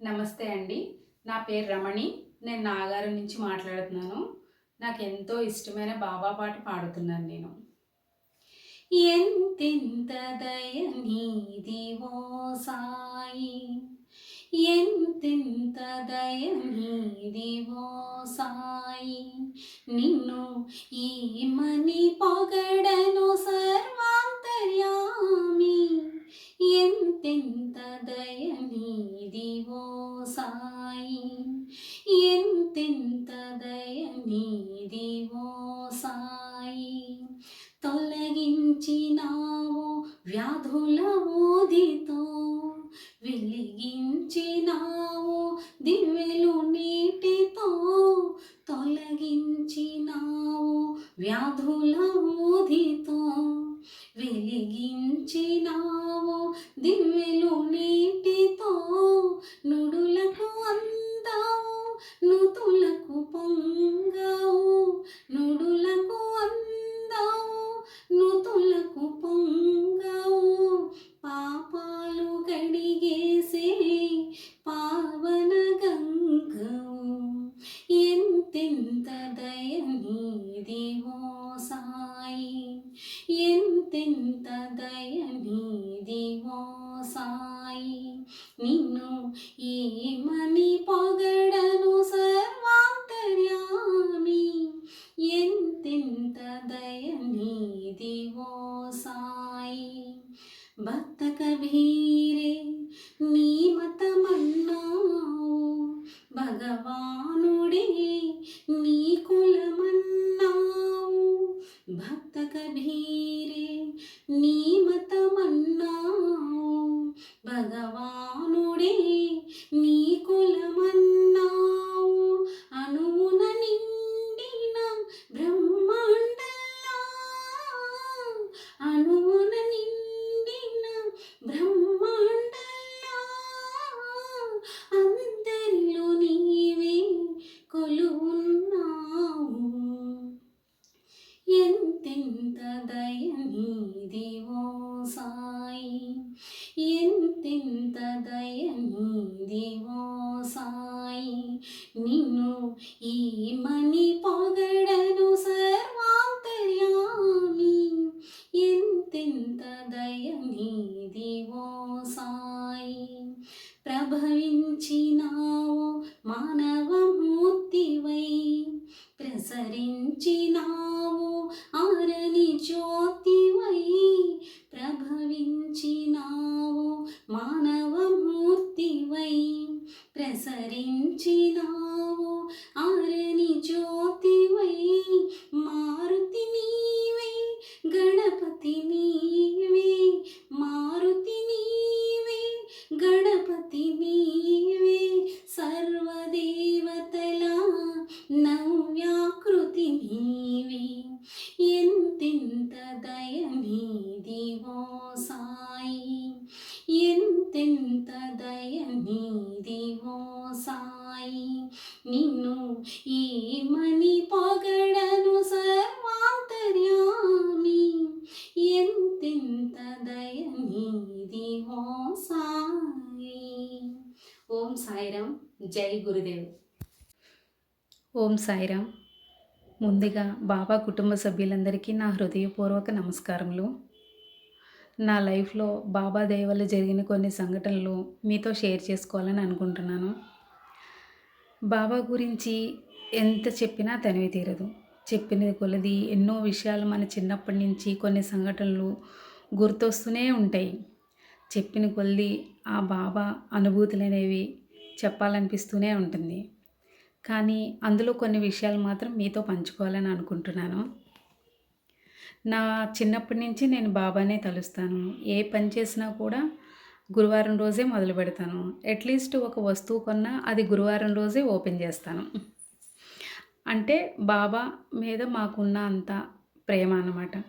నమస్తే అండి. నా పేరు రమణి. నేను నాగారం నుంచి మాట్లాడుతున్నాను. నాకు ఎంతో ఇష్టమైన బాబా పాట పాడుతున్నాను నేను. ఎంతెంత దయ నీది ఓ సాయి ఎంతెంత దయ నీది ఓ సాయి నిన్ను ఈ మని పొగడను సర్వాంతర్యామి ఎంతెంత దయ ఎంతెంత దయ నీది సాయి? తొలగించినావో వ్యాధుల ఊదితో వెలిగించినావో దివ్యలు నీటితో తొలగించినావో వ్యాధుల ఎంతెంత దయ నీది సాయి నిన్ను ఏమని పొగడను భక్త కబీరే నీ మతమన్నావు భగవానుడే నీ కులమన్నా ఎంతెంత దయ ఓ సాయి? ఎంతెంత దయ ఓ సాయి? నిన్ను ఈ మణి పొగడను సర్వాంతర్యామి. ఎంతెంత దయ ఓ సాయి? ప్రభవించినావు మానవమూర్తివై. ప్రసరించినావు ఆరని జ్యోతివై ప్రభవించినావు మానవమూర్తివై ప్రసరించినావు. ఓ సాయి నిన్ను ఈ మని పొగడను సర్వాంతర్యామి. ఎంతెంత దయ నీది ఓ సాయి. ఓం సాయిరామ్ జై గురుదేవ్. ఓం సాయిరామ్ ముందుగా బాబా కుటుంబ సభ్యులందరికీ నా హృదయపూర్వక నమస్కారములు. నా లైఫ్లో బాబా దయ వల్ల జరిగిన కొన్ని సంఘటనలు మీతో షేర్ చేసుకోవాలని అనుకుంటున్నాను. బాబా గురించి ఎంత చెప్పినా తనివి తీరదు. చెప్పినది కొలది ఎన్నో విషయాలు మన చిన్నప్పటి నుంచి కొన్ని సంఘటనలు గుర్తొస్తూనే ఉంటాయి. చెప్పిన కొలది ఆ బాబా అనుభూతులు అనేవి చెప్పాలనిపిస్తూనే ఉంటుంది. కానీ అందులో కొన్ని విషయాలు మాత్రం మీతో పంచుకోవాలని అనుకుంటున్నాను. నా చిన్నప్పటి నుంచి నేను బాబానే తలుస్తాను. ఏ పని చేసినా కూడా గురువారం రోజే మొదలు పెడతాను. అట్లీస్ట్ ఒక వస్తువు కొన్నా అది గురువారం రోజే ఓపెన్ చేస్తాను. అంటే బాబా మీద మాకున్న అంత ప్రేమ అన్నమాట.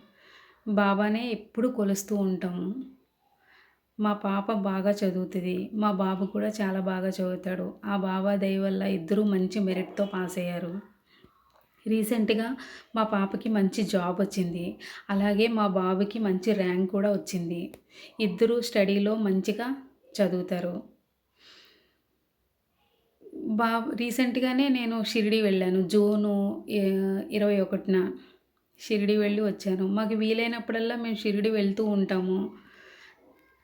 బాబానే ఎప్పుడు కొలుస్తూ ఉంటాము. మా పాప బాగా చదువుతుంది. మా బాబు కూడా చాలా బాగా చదువుతాడు. ఆ బాబా దయ వల్ల ఇద్దరూ మంచి మెరిట్తో పాస్ అయ్యారు. రీసెంట్గా మా పాపకి మంచి జాబ్ వచ్చింది అలాగే మా బాబుకి మంచి ర్యాంక్ కూడా వచ్చింది ఇద్దరు స్టడీలో మంచిగా చదువుతారు బా రీసెంట్‌గానే నేను షిరిడి వెళ్ళాను. జూను ఇరవై ఒకటిన షిరిడి వెళ్ళి వచ్చాను. మాకు వీలైనప్పుడల్లా మేము షిరిడి వెళ్తూ ఉంటాము.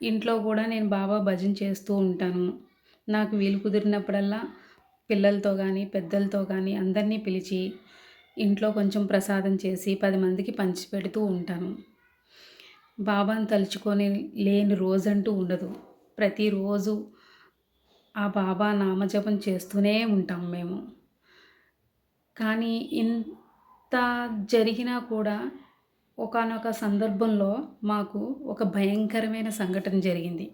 ఇంట్లో కూడా నేను బాబా భజన చేస్తూ ఉంటాను. నాకు వీలు కుదిరినప్పుడల్లా పిల్లలతో కానీ పెద్దలతో కానీ అందరినీ పిలిచి ఇంట్లో కొంచెం ప్రసాదం చేసి పది మందికి పంచిపెడుతూ ఉంటాను. బాబాను తలుచుకొని లేని రోజంటూ ఉండదు. ప్రతిరోజు ఆ బాబా నామజపం చేస్తూనే ఉంటాం మేము. కానీ ఇంత జరిగినా కూడా ఒకానొక సందర్భంలో మాకు ఒక భయంకరమైన సంఘటన జరిగింది.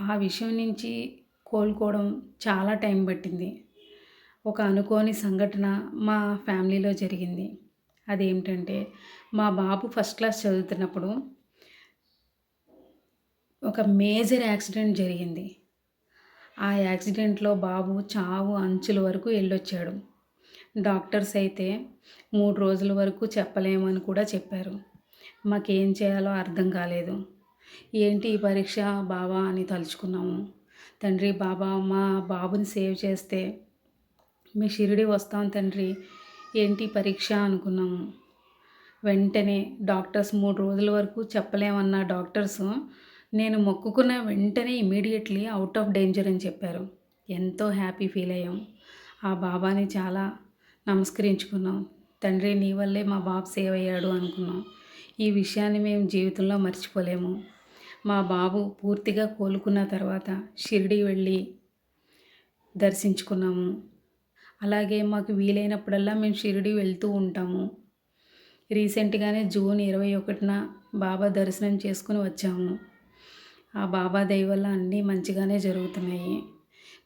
ఆ విషయం నుంచి కోలుకోవడం చాలా టైం పట్టింది. ఒక అనుకోని సంఘటన మా ఫ్యామిలీలో జరిగింది. అదేమిటంటే మా బాబు ఫస్ట్ క్లాస్ చదువుతున్నప్పుడు ఒక మేజర్ యాక్సిడెంట్ జరిగింది. ఆ యాక్సిడెంట్‌లో బాబు చావు అంచుల వరకు వెళ్ళొచ్చాడు డాక్టర్స్ అయితే మూడు రోజుల వరకు చెప్పలేము అని కూడా చెప్పారు. మాకేం చేయాలో అర్థం కాలేదు. ఏంటి ఈ పరీక్ష బాబా అని తలుచుకున్నాము. తండ్రి బాబా మా బాబుని సేవ్ చేస్తే మీ షిరిడి వస్తాం తండ్రి ఏంటి పరీక్ష అనుకున్నాము. వెంటనే డాక్టర్స్ మూడు రోజుల వరకు చెప్పలేమన్న డాక్టర్స్ నేను మొక్కుకున్న వెంటనే ఇమీడియట్లీ అవుట్ ఆఫ్ డేంజర్ అని చెప్పారు. ఎంతో హ్యాపీ ఫీల్ అయ్యాం. ఆ బాబాని చాలా నమస్కరించుకున్నాం. తండ్రి నీ వల్లే మా బాబు సేవ్ అయ్యాడు అనుకున్నాం. ఈ విషయాన్ని మేము జీవితంలో మర్చిపోలేము. మా బాబు పూర్తిగా కోలుకున్న తర్వాత షిరిడి వెళ్ళి దర్శించుకున్నాము. అలాగే మాకు వీలైనప్పుడల్లా మేము షిరిడి వెళ్తూ ఉంటాము. రీసెంట్‌గానే జూన్ 21న బాబా దర్శనం చేసుకుని వచ్చాము. ఆ బాబా దయ వల్ల అన్నీ మంచిగానే జరుగుతున్నాయి.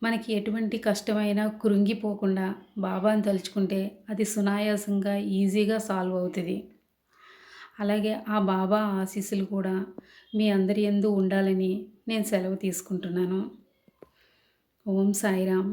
మనకి ఎటువంటి కష్టమైనా కృంగిపోకుండా బాబాను తలుచుకుంటే అది సునాయాసంగా ఈజీగా సాల్వ్ అవుతుంది అలాగే ఆ బాబా ఆశీస్సులు కూడా మీ అందరి ఎందు ఉండాలని నేను సెలవు తీసుకుంటున్నాను. ఓం సాయిరామ్.